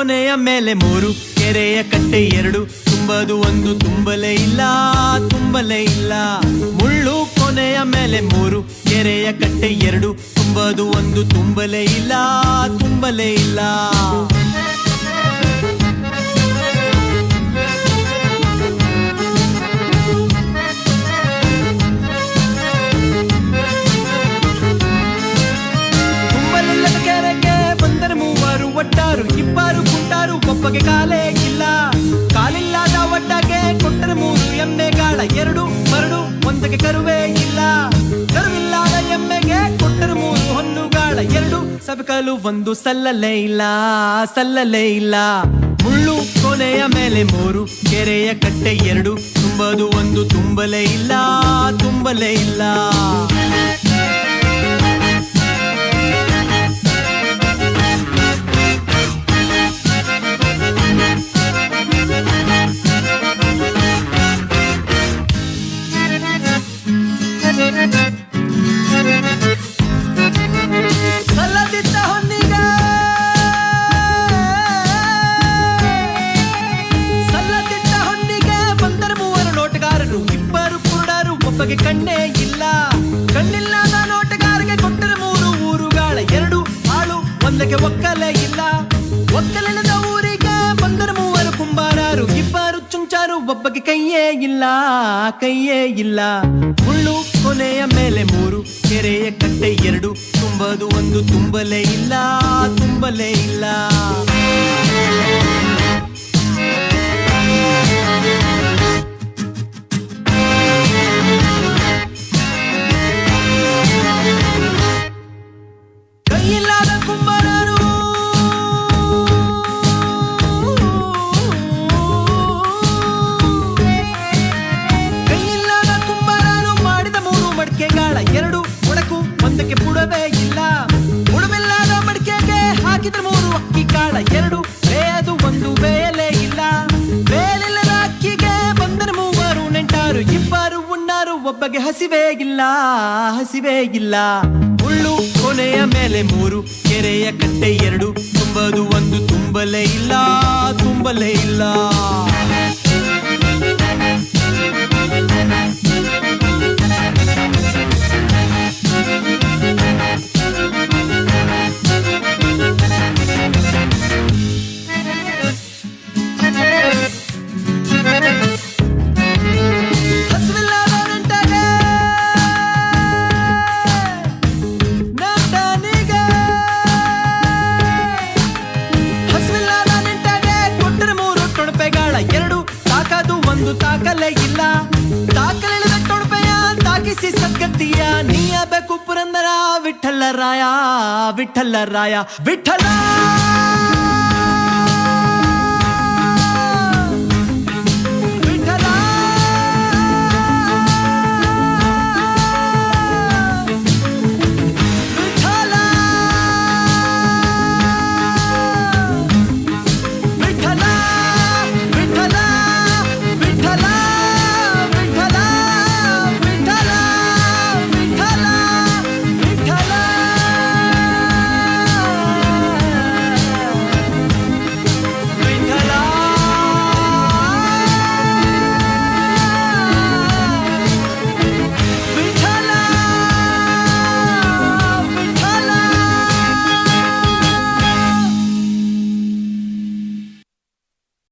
ಕೊನೆಯ ಮೇಲೆ ಮೂರು, ಕೆರೆಯ ಕಟ್ಟೆ ಎರಡು. ತುಂಬದು ಒಂದು, ತುಂಬಲೇ ಇಲ್ಲ ತುಂಬಲೇ ಇಲ್ಲ. ಮುಳ್ಳು ಕೊನೆಯ ಮೇಲೆ ಮೂರು, ಕೆರೆಯ ಕಟ್ಟೆ ಎರಡು. ತುಂಬದು ಒಂದು, ತುಂಬಲೇ ಇಲ್ಲ ತುಂಬಲೇ ಇಲ್ಲ. ಒಬ್ಬಗೆ ಕಾಲೇ ಇಲ್ಲ. ಕಾಲಿಲ್ಲದ ಒಟ್ಟಗೆ ಕೊಟ್ಟರೆ ಮೂರು ಎಮ್ಮೆ ಎಮ್ಮೆಗಾಳ ಎರಡು, ಮರಡು, ಒಂದಕ್ಕೆ ಕರುವೇ ಇಲ್ಲ. ಕರುವಿಲ್ಲದ ಎಮ್ಮೆಗೆ ಕೊಟ್ಟರೆ ಮೂರು ಹೊನ್ನುಗಾಳ ಎರಡು, ಸಬಕಲು ಒಂದು ಸಲ್ಲಲೇ ಇಲ್ಲ ಸಲ್ಲಲೇ ಇಲ್ಲ. ಮುಳ್ಳು ಕೊನೆಯ ಮೇಲೆ ಮೂರು, ಕೆರೆಯ ಕಟ್ಟೆ ಎರಡು, ತುಂಬದು ಒಂದು ತುಂಬಲೇ ಇಲ್ಲ ತುಂಬಲೇ ಇಲ್ಲ. ನೋಟಗಾರರು ಇಬ್ಬರು ಕುರುಡರು, ಒಬ್ಬಗೆ ಕಣ್ಣೇ ಇಲ್ಲ. ಕಣ್ಣಿಲ್ಲದ ನೋಟಗಾರಿಗೆ ಕೊಟ್ಟರೆ ಮೂರು ಊರುಗಳ, ಎರಡು ಆಳು, ಒಂದಕ್ಕೆ ಒಕ್ಕಲೇ ಇಲ್ಲ. ಒಕ್ಕಲಿನದ ಊರಿಗೆ ಬಂದರು ಮೂವರು ಕುಂಬಾರರು, ಇಬ್ಬರು ಚುಂಚಾರು, ಒಬ್ಬಗೆ ಕೈಯೇ ಇಲ್ಲ ಕೈಯೇ ಇಲ್ಲ. ಮುಳ್ಳು ಕೊನೆಯ ಮೇಲೆ ಮೂರು, ಕೆರೆಯ ಕಟ್ಟೆ ಎರಡು, ತುಂಬದು ಒಂದು, ತುಂಬಲೇ ಇಲ್ಲ ತುಂಬಲೇ ಇಲ್ಲ. ಒಡಕು ಬುಡವೇ ಇಲ್ಲ. ಬುಡವಿಲ್ಲದ ಮಡಿಕೆಗೆ ಹಾಕಿದ್ರೆ ಮೂರು ಅಕ್ಕಿ ಕಾಳ, ಎರಡು ಬೇಯದು ಒಂದು ಬೇಯಲೆ ಇಲ್ಲ. ಬೇಲಿಲ್ಲದ ಅಕ್ಕಿಗೆ ಬಂದರೆ ಮೂವರು, ನೆಂಟಾರು, ಇಬ್ಬರು, ಉಣ್ಣಾರು, ಒಬ್ಬಗೆ ಹಸಿವೇ ಇಲ್ಲ ಹಸಿವೇ ಇಲ್ಲ. ಮುಳ್ಳು ಕೊನೆಯ ಮೇಲೆ ಮೂರು, ಕೆರೆಯ ಕಟ್ಟೆ ಎರಡು, ತುಂಬದು ಒಂದು ತುಂಬಲೇ ಇಲ್ಲ ತುಂಬಲೇ ಇಲ್ಲ. ಒಂದು ತಾಕಲೇ ಇಲ್ಲ. ತಾಕಲಿಲ್ಲದ ತೊಡಪೆಯ ತಾಕಿಸಿ ಸದ್ಗತಿಯ. ನೀಯಬೇಕು ಪುರಂದರ ವಿಠಲ ರಾಯ ವಿಠಲ ರಾಯ ವಿಠಲ.